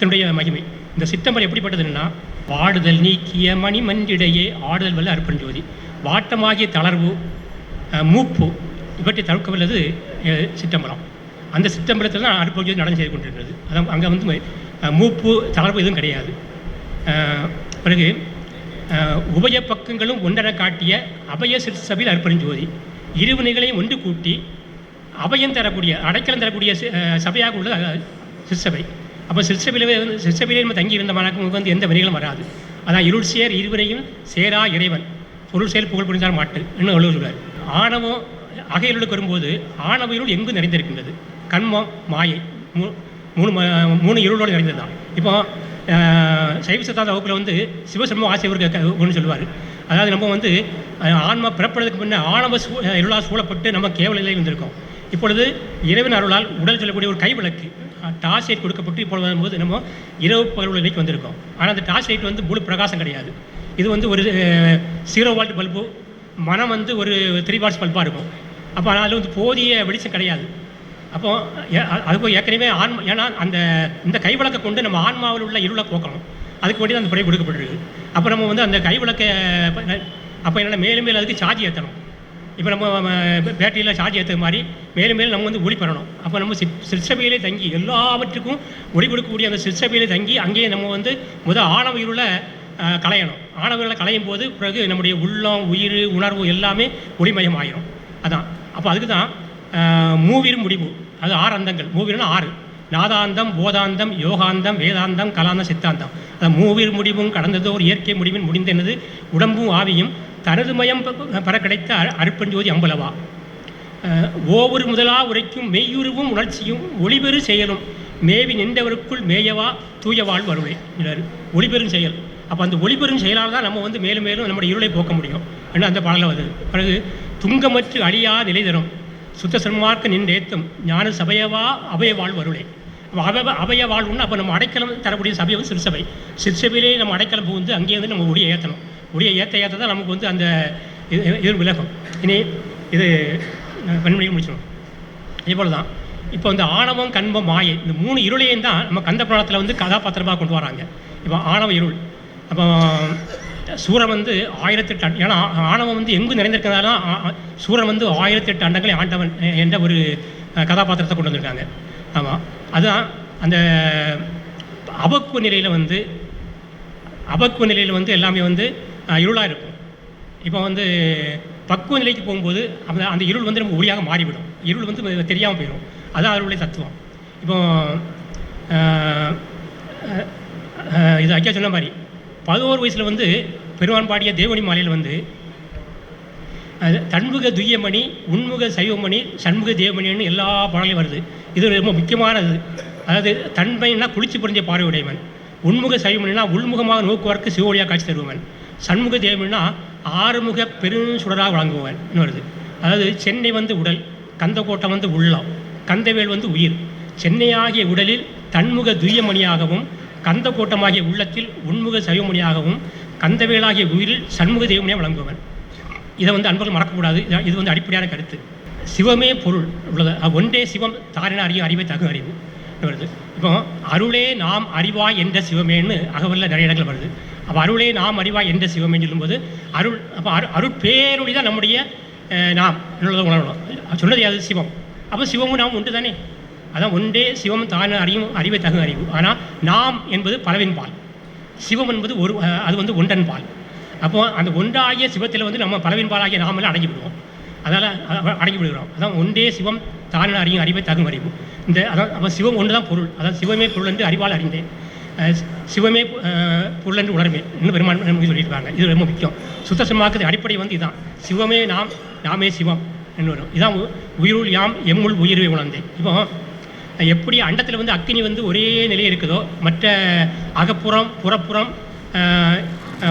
சித்தனுடைய மகிமை. இந்த சித்தம்பரம் எப்படிப்பட்டதுன்னா வாடுதல் நீக்கிய மணிமன்றிடையே ஆடுதல் வல்ல அருப்பஞ்சோதி வாட்டமாகிய தளர்வு மூப்பு இவற்றை தவிர்க்கவல்லது சித்தம்பரம். சித்தம்பலம் அந்த சித்தம்பலத்தில் தான் அருப்பஞ்சோதி நடந்து செய்து கொண்டிருக்கிறது. அதான் அங்கே வந்து மூப்பு தளர்வு எதுவும் கிடையாது. பிறகு உபய பக்கங்களும் ஒன்றென காட்டிய அபய சிற்சபையில் அருப்பஞ்சோதி இருவினைகளையும் ஒன்று கூட்டி அபயம் தரக்கூடிய அடைக்கலம் தரக்கூடிய சபையாக உள்ள சிற்சபை. அப்போ சிற்றபிலே வந்து சிற்றபிலே நம்ம தங்கி இருந்த மனக்கு வந்து எந்த வரிகளும் வராது. அதான் இருள் சேர் இருவரையும் சேரா இறைவன். பொருள் செயல் புகழ் புரிந்தால் மாட்டு இன்னும் எழுதுகிறார் ஆணவம் அகையலுக்கு வரும்போது ஆணவ இருள் எங்கு நிறைந்திருக்கின்றது. கண்மம் மாயை மூ- மூணு மூணு இருளோடு நிறைந்தது தான் இப்போ சைவ சித்தாந்த வகுப்பில் வந்து சிவசர்ம ஆசிரியர் ஒன்று சொல்லுவார். அதாவது நம்ம வந்து ஆன்மா பிறப்படுறதுக்கு முன்னே ஆணவ சூ இருளால் சூழப்பட்டு நம்ம கேவல நிலையில் வந்திருக்கோம். இப்பொழுது இறைவன் அருளால் உடல் சொல்லக்கூடிய ஒரு கைவிளக்கு டார்ச் லைட் கொடுக்கப்பட்டு இப்பொழுது வரும்போது என்னமோ இரவு பகல் நிலைக்கு வந்திருக்கோம். ஆனால் அந்த டார்ச் லைட் வந்து முழு பிரகாசம் கிடையாது. இது வந்து ஒரு ஜீரோ வால்ட் பல்பு மனம் வந்து ஒரு த்ரீ வால்ட்ஸ் பல்பாக இருக்கும். அப்போ அதில் வந்து போதிய வெளிச்சம் கிடையாது. அப்போ அதுக்கு ஏற்கனவே ஆன்மா ஏன்னா அந்த இந்த கைவிளக்கை கொண்டு நம்ம ஆன்மாவில் உள்ள இருளை போக்கணும். அதுக்கு வேண்டி தான் அந்த படை கொடுக்கப்பட்டிருக்கு. அப்போ நம்ம வந்து அந்த கைவிளக்கை அப்போ என்னென்ன மேலும் மேலும் அதுக்கு சார்ஜ் ஏற்றணும். இப்போ நம்ம பேட்டரியில் சார்ஜ் ஏற்ற மாதிரி மேலும் மேலும் நம்ம வந்து ஒளி பெறணும். அப்போ நம்ம சிற்சபையிலே தங்கி எல்லாவற்றுக்கும் ஒளி கொடுக்கக்கூடிய அந்த சிற்சபையிலே தங்கி அங்கேயே நம்ம வந்து முதல் ஆணவ இருளை அஹ், களையணும். களையும் போது பிறகு நம்முடைய உள்ளம் உயிர் உணர்வு எல்லாமே ஒளிமயம் ஆயிரும் அதான். அப்போ அதுக்கு தான் மூவிரும் முடிவு. அது ஆறு அந்தங்கள். மூவிருன்னா ஆறு. நாதாந்தம் போதாந்தம் யோகாந்தம் வேதாந்தம் கலாந்தம் சித்தாந்தம். அந்த மூவிர் முடிவும் கடந்ததோர் இயற்கை முடிவின் முடிந்தெனது உடம்பும் ஆவியும் தனது மயம் பெற கிடைத்த அருப்பஞ்சோதி அம்பலவா. ஒவ்வொரு முதலா உரைக்கும் மெய்யுருவும் உணர்ச்சியும் ஒளிபெறு செயலும். மேவி நின்றவருக்குள் மேயவா தூயவாள் வாழ்வு ஒளிபெரும் செயல். அப்போ அந்த ஒளிபெரும் செயலால் தான் நம்ம வந்து மேலும் மேலும் நம்முடைய இருளை போக்க முடியும் என்று அந்த பாடலில் வருது பிறகு துங்கமற்று அழியா நிலை தரும். சுத்த சன்மார்க்க நின்றேத்தும் ஞான சபையவா அபய வாழ் வருளை அபய அபய வாழ்வுன்னு அப்போ நம்ம அடைக்கலம் தரக்கூடிய சபை சிறுசபை. சிறுசபையிலே நம்ம அடைக்கலம் புகுந்து அங்கேயே வந்து நம்ம ஒளியை ஏற்றணும் ஒளியை ஏற்ற ஏற்ற தான் நமக்கு வந்து அந்த இது இது விலகும் இனி இது பெண்மணியை முடிச்சிடும் இதே தான் இப்போ இந்த ஆணவம் கண்பம் மாயை இந்த மூணு இருளையும் தான் நம்ம கந்த புராணத்தில் வந்து கதாபாத்திரமாக கொண்டு வராங்க. இப்போ ஆணவ இருள். அப்போ சூரன் வந்து ஆயிரத்தெட்டு அண்ட் ஏன்னா ஆணவம் வந்து எங்கு நிறைந்திருக்கிறதால சூரன் வந்து ஆயிரத்தெட்டு அண்டங்களை ஆண்டவன் என்ற ஒரு கதாபாத்திரத்தை கொண்டு வந்திருக்காங்க. ஆமாம் அதுதான் அந்த அபக்குவ நிலையில் வந்து அபக்குவ நிலையில் வந்து எல்லாமே வந்து இருளாக இருக்கும் இப்போ வந்து பக்குவ நிலைக்கு போகும்போது அந்த அந்த இருள் வந்து நம்ம ஒளியாக மாறிவிடும். இருள் வந்து தெரியாமல் போயிடும் அதான் அதனுடைய தத்துவம். இப்போ இது ஐயா சொன்ன மாதிரி பதினோரு வயசில் வந்து பெருமான் பாடிய தேவனி மாலையில் வந்து அது தன்முக துய்யமணி உண்முக சைவமணி சண்முக தேவமணின்னு எல்லா பாடலையும் வருது. இது ரொம்ப முக்கியமானது அதாவது தன்மைன்னா குளிச்சு புரிஞ்ச பார்வையுடையவன். உண்முக சைவமணினா உள்முகமாக நோக்குவதற்கு சிவோடியாக காட்சி தருவன் சண்முக தேவமணினா ஆறுமுக பெருஞ்சுடராக வழங்குபவன் வருது அதாவது சென்னை வந்து உடல் கந்தக்கோட்டம் வந்து உள்ளம் கந்தவேல் வந்து உயிர். சென்னையாகிய உடலில் தன்முக துய்யமணியாகவும் கந்தக்கோட்டமாகிய உள்ளத்தில் உண்முக சைவமணியாகவும் கந்தவேலாகிய உயிரில் சண்முக தெய்வமணியாக வழங்குவன். இதை வந்து அன்பர்கள் மறக்கக்கூடாது. இது- வந்து அடிப்படையான கருத்து. சிவமே பொருள் உள்ளது. ஒன்றே சிவம் தாரின அறியும் அறிவை தகு அறிவு. வருது இப்போ அருளே நாம் அறிவாய் என்ற சிவமேன்னு அகவலில் நிறைய இடங்கள் வருது. அப்போ அருளே நாம் அறிவாய் என்ற சிவம் சொல்லும்போது அருள் அப்போ அரு அருட்பேருடைய தான் நம்முடைய நாம் என்னுள்ளதை உணரணும். சொன்னது அது சிவம். அப்போ சிவமும் நாம் உண்டு தானே? அதான் ஒன்றே சிவம் தான் அறியும் அறிவை தகு அறிவு. ஆனால் நாம் என்பது பலவின் பால். சிவம் என்பது ஒரு அது வந்து ஒன்றன் பால். அப்போ அந்த ஒன்றாகிய சிவத்தில் வந்து நம்ம பலவின் பாலாகிய நாமெல்லாம் அடங்கி விடுவோம். அதனால் அடங்கி விடுகிறோம். அதான் ஒன்றே சிவம் தான் அறியும் அறிவை தகும் அறிவு. இந்த அதான் அப்போ சிவம் ஒன்று தான் பொருள். அதான் சிவமே பொருள் என்று அறிவால் அறிந்தேன். சிவமே பொருளென்று பொருள் என்று இன்னும் பெருமான் நமக்கு சொல்லியிருக்காங்க. இது ரொம்ப முக்கியம். சுத்த சமாக்குது அடிப்படை வந்து இதுதான் சிவமே நாம் நாமே சிவம் என்று வரும். இதான் உயிருள் யாம் எம்முள் உயிர்வை உணர்ந்தேன். இப்போ எப்படி அண்டத்தில் வந்து அக்னி வந்து ஒரே நிலை இருக்குதோ மற்ற அகப்புறம் புறப்புறம்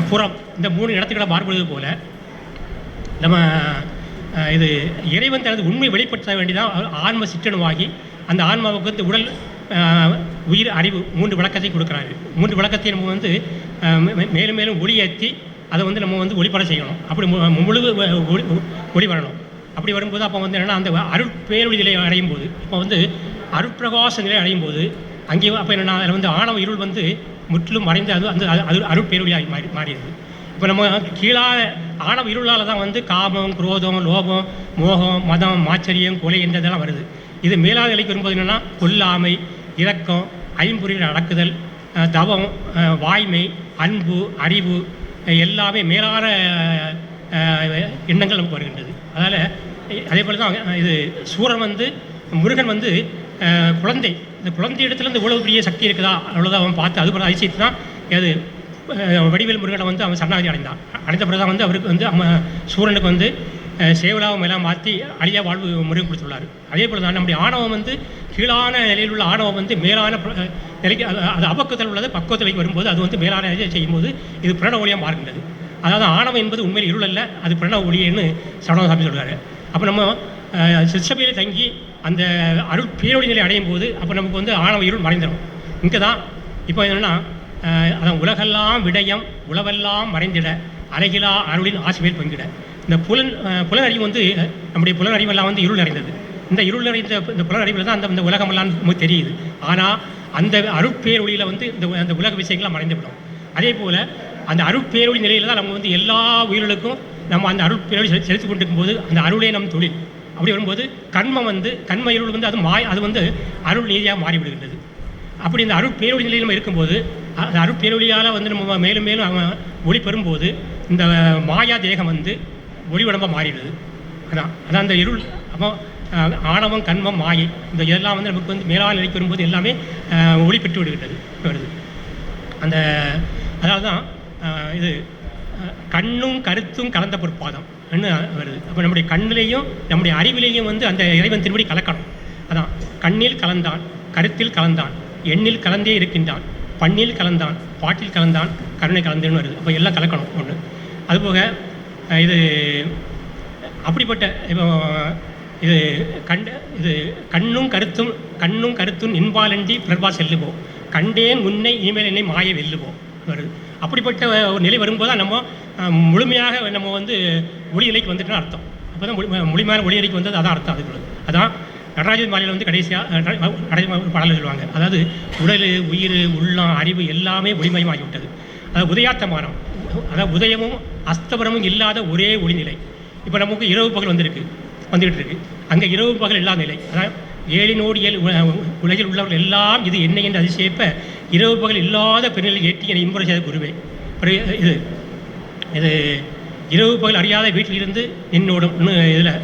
புறம் இந்த மூணு இடத்துக்களை பார்ப்பது போல நம்ம இது இறைவன் தனது உண்மை வெளிப்படுத்த வேண்டியதான் ஆன்ம சிற்றணுவாகி அந்த ஆன்மாவுக்கு வந்து உடல் உயிர் அறிவு மூன்று விளக்கத்தை கொடுக்குறாரு. மூன்று விளக்கத்தை நம்ம வந்து மே- மேலும் மேலும் ஒளியேற்றி அதை வந்து நம்ம வந்து ஒளிப்பட செய்யணும். அப்படி மு- முழு ஒளி வரணும். அப்படி வரும்போது அப்போ வந்து என்னென்னா அந்த அருட் நிலையை நிலை அடையும் போது இப்போ வந்து அருட்பிரகாச நிலை அடையும் போது அங்கேயே அப்போ என்னென்னா அதில் வந்து ஆணவ இருள் வந்து முற்றிலும் மறைந்து அது அந்த அது- அருட்பேரொழியாகி மாறி மாறிடுது. இப்போ நம்ம கீழாக ஆணவ இருளால் தான் வந்து காமம் குரோதம் லோபம் மோகம் மதம் மாச்சரியம் கொலை என்றதெல்லாம் வருது. இது மேலாத நிலைக்கு வரும்போது என்னென்னா கொல்லாமை இரக்கம் ஐம்பொறிகள் அடக்குதல் தவம் வாய்மை அன்பு அறிவு எல்லாமே மேலான எண்ணங்கள் நமக்கு வருகின்றது. அதனால் அதே போல் தான் இது சூரன் வந்து முருகன் வந்து குழந்தை. இந்த குழந்தை இடத்துலேருந்து இவ்வளவு பெரிய சக்தி இருக்குதா? அவ்வளோதான் அவன் பார்த்து அது போல அதிசயத்து தான் அது வடிவேல் முருகனை வந்து அவன் சரணாகதி அடைந்தான். அடைந்த பிறகு தான் வந்து அவருக்கு வந்து அவன் சூரனுக்கு வந்து சேவலாவும் எல்லாம் மாற்றி அழியா வாழ்வு முருகன் கொடுத்துள்ளார். அதே போல் தான் நம்முடைய ஆணவம் வந்து கீழான நிலையில் உள்ள ஆணவம் வந்து மேலான பிர- நிலைக்கு அது அபக்கத்தில் உள்ளது பக்குவ நிலைக்கு வரும்போது அது வந்து மேலான நிலையை செய்யும்போது இது பிரண ஒளியாக மாறுகின்றது. அதாவது ஆணவம் என்பது உண்மையில் இருள் அல்ல அது பிரணவ ஒளியன்னு சரணசாமி சொல்கிறாரு அப்போ நம்ம சிற்சபையில் தங்கி அந்த அருள் பேரொழி நிலை அடையும் போது அப்போ நமக்கு வந்து ஆணவ இருள் மறைந்துடும். இங்கே தான் இப்போ என்னென்னா அதான் உலகெல்லாம் விடயம் உலவெல்லாம் மறைந்திட அழகிலா அருளின் ஆசிரியர் பங்கிட. இந்த புலன் அஹ், புலனறிவு வந்து நம்முடைய புலனறிவெல்லாம் வந்து இருள் நிறைந்தது. இந்த இருள் நிறைந்த இந்த புலனறிவில் தான் அந்த இந்த உலகமெல்லாம் நமக்கு தெரியுது. ஆனால் அந்த அருட்பேரொழியில் வந்து இந்த அந்த உலக விஷயங்கள்லாம் மறைந்துவிடும். அதே போல் அந்த அருட்பேரொழி நிலையில் தான் நம்ம வந்து எல்லா உயிர்களுக்கும் நம்ம அந்த அருட்பேரொழி செலுத்தி செலுத்தி கொண்டிருக்கும் போது அந்த அருளே நம் தொழில். அப்படி வரும்போது கண்மம் வந்து கண்ம இருள் வந்து அது மாய் அது வந்து அருள் நீதியாக மாறிவிடுகின்றது. அப்படி இந்த அருட்பேரொழி நிலையில் நம்ம இருக்கும்போது அந்த அருட்பேரொழியால் வந்து நம்ம மேலும் மேலும் ஒளி பெறும்போது இந்த மாயா தேகம் வந்து ஒளிவடம்பாக மாறிடுது. அதான் அதான் அந்த இருள். அப்போ ஆணவம் கண்மம் மாயை இந்த இதெல்லாம் வந்து நமக்கு வந்து மேலான நிலைக்கு வரும்போது எல்லாமே ஒளி பெற்று விடுகின்றது வருது. அந்த அதனால தான் இது கண்ணும் கருத்தும் கலந்த பொற்பாதம் வருது. அப்போ நம்முடைய கண்ணிலையும் நம்முடைய அறிவிலேயும் வந்து அந்த இறைவன் திரும்படி கலக்கணும். அதான் கண்ணில் கலந்தான் கருத்தில் கலந்தான் எண்ணில் கலந்தே இருக்கின்றான் பண்ணில் கலந்தான் பாட்டில் கலந்தான் கருணை கலந்துன்னு வருது. அப்போ எல்லாம் கலக்கணும் ஒன்று அதுபோக இது அப்படிப்பட்ட இப்போ இது கண்ட இது கண்ணும் கருத்தும் கண்ணும் கருத்தும் இன்பாலண்டி பிறர்பா செல்லுவோம். கண்டேன் முன்னை இனிமேல் என்னை மாய வெல்லுவோம். வருது அப்படிப்பட்ட ஒரு நிலை வரும்போது தான் நம்ம முழுமையாக நம்ம வந்து ஒளி இலைக்கு வந்துட்டுன்னு அர்த்தம். அப்போ தான் முழு முழுமையான ஒளி இலைக்கு வந்தது அதான் அர்த்தம் அதுக்குள்ளது அதான் நடராஜன் மாலையில் வந்து கடைசியாக நடராஜன் ஒரு பாடலில் சொல்லுவாங்க. அதாவது உடல் உயிர் உள்ளம் அறிவு எல்லாமே ஒளிமயமாகிவிட்டது. அதாவது உதயாத்தமானம். அதாவது உதயமும் அஸ்தபரமும் இல்லாத ஒரே ஒளிநிலை இப்போ நமக்கு இரவு பகல் வந்திருக்கு வந்துக்கிட்டு இருக்கு அங்கே இரவு பகல் இல்லாத நிலை. அதான் ஏழினோடு ஏழு உலகில் உள்ளவர்கள் எல்லாம் இது என்ன என்று அதிசயப்ப இரவு பகல் இல்லாத பெண்ணில் ஏற்றி என இன்புற செய்த குருவே. இது இது இரவு பகல் அறியாத வீட்டிலிருந்து நின்னோடும் இதில்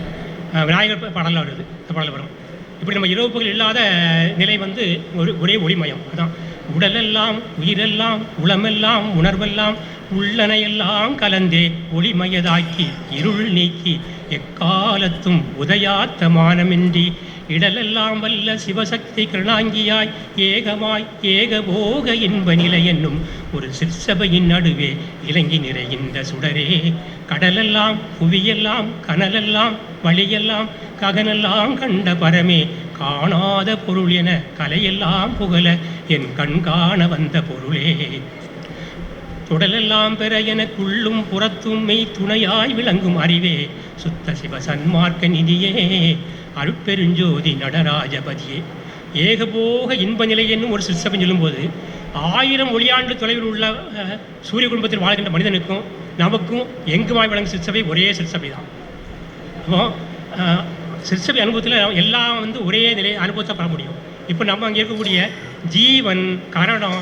விநாயகர் பா- வருது இந்த பாடல் வரும். இப்படி நம்ம இரவு பகல் இல்லாத நிலை வந்து ஒரு ஒரே ஒளிமயம். அதான் உடலெல்லாம் உயிரெல்லாம் உளமெல்லாம் உணர்வெல்லாம் உள்ளனையெல்லாம் கலந்தே ஒளிமயதாக்கி இருள் நீக்கி எக்காலத்தும் உதயாத்தமானமின்றி இடலெல்லாம் வல்ல சிவசக்தி கிருணாங்கியாய் ஏகமாய் ஏகபோக இன்ப நிலை என்னும் ஒரு சிற்சபையின் நடுவே இலங்கி நிறைகின்ற சுடரே. கடலெல்லாம் புவியெல்லாம் கனலெல்லாம் வழியெல்லாம் ககனெல்லாம் கண்ட பரமே காணாத பொருள் என கலையெல்லாம் புகழ என் கண்காண வந்த பொருளே. தொடலெல்லாம் பெற எனக்குள்ளும் புறத்தும் மெய் துணையாய் விளங்கும் அறிவே. சுத்த சிவ சன்மார்க்க நிதியே. அருட்பெருஞ்சோதி நடராஜபதியே. ஏகபோக இன்ப நிலை என்னும் ஒரு சிற்சபம் சொல்லும்போது ஆயிரம் ஒளியாண்டு தொலைவில் உள்ள சூரிய குடும்பத்தில் வாழ்கின்ற மனிதனுக்கும் நமக்கும் எங்குமாய் விளங்கும் சிற்சபை ஒரே சிற்சபை தான் அப்போ சிற்சபை அனுபவத்தில் எல்லாம் வந்து ஒரே நிலை அனுபவத்தை பெற முடியும். இப்போ நம்ம அங்கே இருக்கக்கூடிய ஜீவன் கரணம்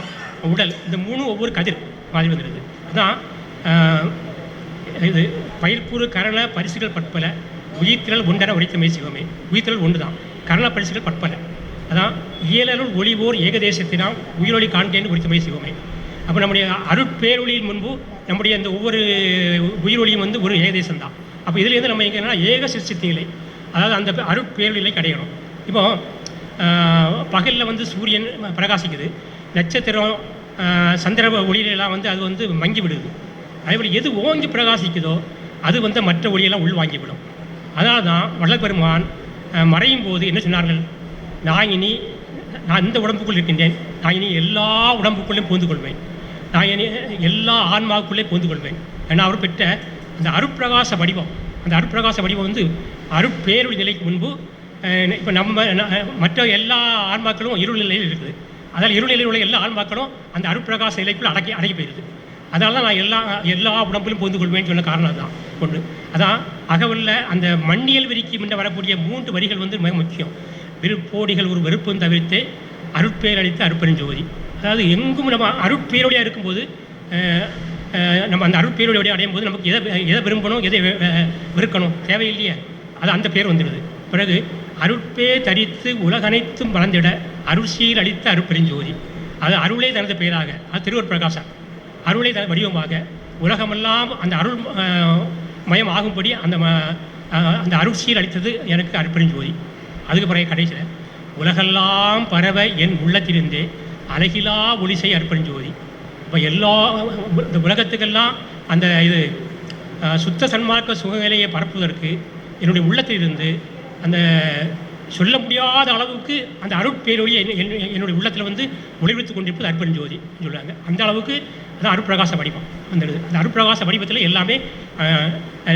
உடல் இந்த மூணு ஒவ்வொரு கதிர். மாதிரி வந்துடுது அதான் இது பயிர்க்கூறு கரண பரிசுகள் பற்பல உயிர்த்திரல் ஒன்றென உரைத்தமை சிவமே. உயிர்த்திரல் ஒன்று தான் கரண பரிசுகள் பற்பல. அதான் இயலருள் ஒளிவோர் ஏகதேசத்தினால் உயிரொலி காண்கேன்னு உரித்தமை சிவமே. அப்போ நம்முடைய அருட்பேரொழியின் முன்பு நம்முடைய அந்த ஒவ்வொரு உயிரொலியும் வந்து ஒரு ஏகதேசம் தான் அப்போ இதுலேருந்து நம்ம எங்கன்னா ஏக சிற்சித்தி நிலை அதாவது அந்த அருட்பேரொளியை கிடைக்கணும் இப்போ பகலில் வந்து சூரியன் பிரகாசிக்குது. நட்சத்திரம் சந்திர ஒளியிலெல்லாம் வந்து அது வந்து மங்கி விடுது. அதேபோல் எது ஓங்கி பிரகாசிக்குதோ அது வந்து மற்ற ஒளியெல்லாம் உள்வாங்கிவிடும் அதனால தான் வள்ளப்பெருமான் மறையும் போது என்ன சொன்னார்கள்? நான் இனி நான் இந்த உடம்புக்குள் இருக்கின்றேன். நான் இனி எல்லா உடம்புக்குள்ளேயும் பூந்து கொள்வேன். நான் இனி எல்லா ஆன்மாவுக்குள்ளே பூந்து கொள்வேன். ஏன்னா அவர் பெற்ற அந்த அருப்பிரகாச வடிவம் அந்த அருப்பிரகாச வடிவம் வந்து அருட்பேரொளி நிலைக்கு முன்பு இப்போ நம்ம மற்ற எல்லா ஆன்மாக்களும் இருள் நிலையில் இருக்குது. அதனால் இருளில் உள்ள எல்லா ஆன்மாக்களும் அந்த அருட்பிரகாச நிலைக்குள்ள அடக்கி அடக்கி போயிருது அதனால தான் நான் எல்லா எல்லா உடம்பிலும் புரிந்து கொள்வேன்னு சொன்ன காரணம் அதுதான் ஒன்று. அதான் அகவுள்ள அந்த மண்ணியல் விரிக்கு முன்ன வரக்கூடிய மூன்று வரிகள் வந்து மிக முக்கியம். விருப்போடிகள் ஒரு வெறுப்பும் தவிர்த்து அருட்பேர் அளித்த அருட்பெருஞ்சோதி அதாவது எங்கும் நம்ம அருட்பேரோடையாக இருக்கும்போது நம்ம அந்த அருட்பேரோடைய அடையும் போது நமக்கு எதை எதை விரும்பணும் எதை வெறுக்கணும் தேவையில்லையே அது அந்த பேர் வந்துடுது. பிறகு அருட்பே தரித்து உலகனைத்தும் வளர்ந்திட அருட்சீர் அளித்த அருட்பெருஞ்சோதி அது அருளே தனது பெயராக அது திருவர் பிரகாசம். அருளை த வடிவமாக உலகமெல்லாம் அந்த அருள் மயம் ஆகும்படி அந்த ம- அந்த அருட்சியில் அளித்தது எனக்கு அருட்பெருஞ்சோதி அதுக்கு பிறகு கடைசியில் உலகெல்லாம் பரவ என் உள்ளத்திலிருந்தே அழகிலா ஒளிசை அருட்பெருஞ்சோதி இப்போ எல்லா இந்த உலகத்துக்கெல்லாம் அந்த இது சுத்த சன்மார்க்க சுகநிலையை பரப்புவதற்கு என்னுடைய உள்ளத்திலிருந்து அந்த சொல்ல முடியாத அளவுக்கு அந்த அருட்பேரொழியை என்- என்னுடைய உள்ளத்தில் வந்து ஒளிவித்து கொண்டிருப்பது அருட்பெருஞ்சோதி சொல்லுவாங்க அந்த அளவுக்கு அது அருட்பிரகாச வடிவம் அந்த அந்த அருட்பிரகாச வடிவத்தில் எல்லாமே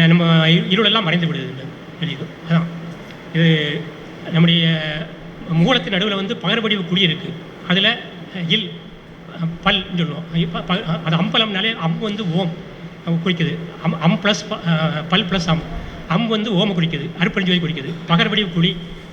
நம்ம இருளெல்லாம் மறைந்து விடுது வெளியுது அதான். இது நம்முடைய மூலத்தின் நடுவில் வந்து பகர்வடிவு குழி இருக்குது அதில் இல் பல் சொல்லுவோம். அது அம்பலம்னாலே அம் வந்து ஓம் குறிக்குது. அம் அம் ப்ளஸ் பல் ப்ளஸ் அம் அம் வந்து ஓம குறிக்குது அருப்பஞ்சோதி குறிக்குது பகர்வடிவு குழி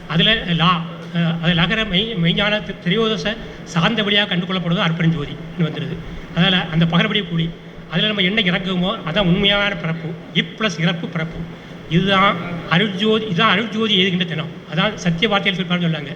அதில் லா அதில் அது லகர மெய் மெய்ஞான திரையோதச சார்ந்தபடியாக கண்டுகொள்ளப்படுவது அருப்பெருஞ்சோதி வந்துடுது அதில் அந்த பகர்படி குழி அதில் நம்ம என்ன இறக்குமோ அதான் உண்மையான பிறப்பு. இப் ப்ளஸ் இறப்பு பிறப்பு. இதுதான் அருட்ஜோதி இதுதான் அருட்ஜோதி எழுதுகின்ற தினம். அதான் சத்திய வார்த்தையில் சொல்லுவாங்க சொன்னாங்க.